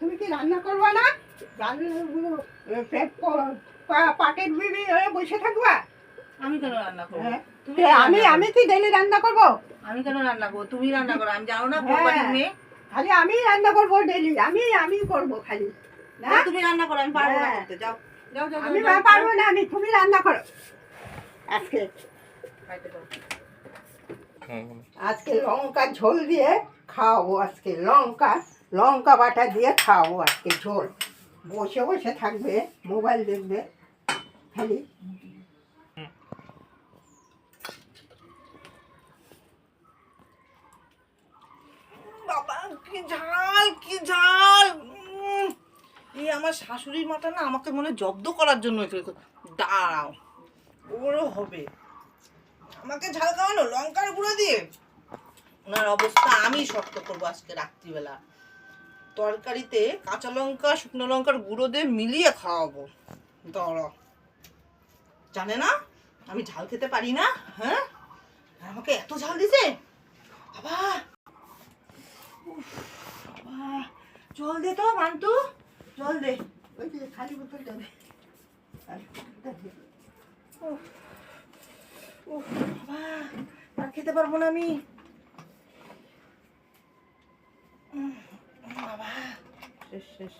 তুমি কি রান্না করবা না? বসে থাকবা? আমি কেন রান্না করব? হ্যাঁ। তুমি আমি রান্না আমি কি ডেলি রান্না করব। আমি কেন রান্না করব? তুমি রান্না করো। আমি জানো না হ্যাঁ। খালি আমি রান্না করব ডেলি আমি আমি করব খালি। না? তুমি রান্না করো আমি পারব না হ্যাঁ। করতে। যাও। যাও যাও আমি পারব না আমি তুমি রান্না করো। আজকে। আজকে লঙ্কা ঝোল দিয়ে খাওয়াবো আজকে লঙ্কা। লঙ্কা বাটা দিয়ে খাওয়াবো আজকে ঝোল। বসে বসে থাকবে, মোবাইল দেখবে, খালি। ঝাল, কি ঝাল। এই আমার শাশুড়ির মাটা না আমাকে মনে জব্দ করার জন্য দাঁড়াও, ওরও হবে। আমাকে ঝাল খাওয়ানো, লঙ্কার গুঁড়ো দিয়ে? ওনার অবস্থা আমি শক্ত করব আজকে রাত্রিবেলা। তরকারিতে কাঁচা লঙ্কা, শুকনো লঙ্কার গুঁড়ো দিয়ে মিলিয়ে খাওয়াবো। দাঁড়া। জানে না? আমি ঝাল খেতে পারি না? হ্যাঁ? আমাকে এত ঝাল দিছে? বাবা! জল দে তো মান্তু জল দে। ওই যে খালি বোতলটা দে। বাবা। আর খেতে পারব না আমি। 是是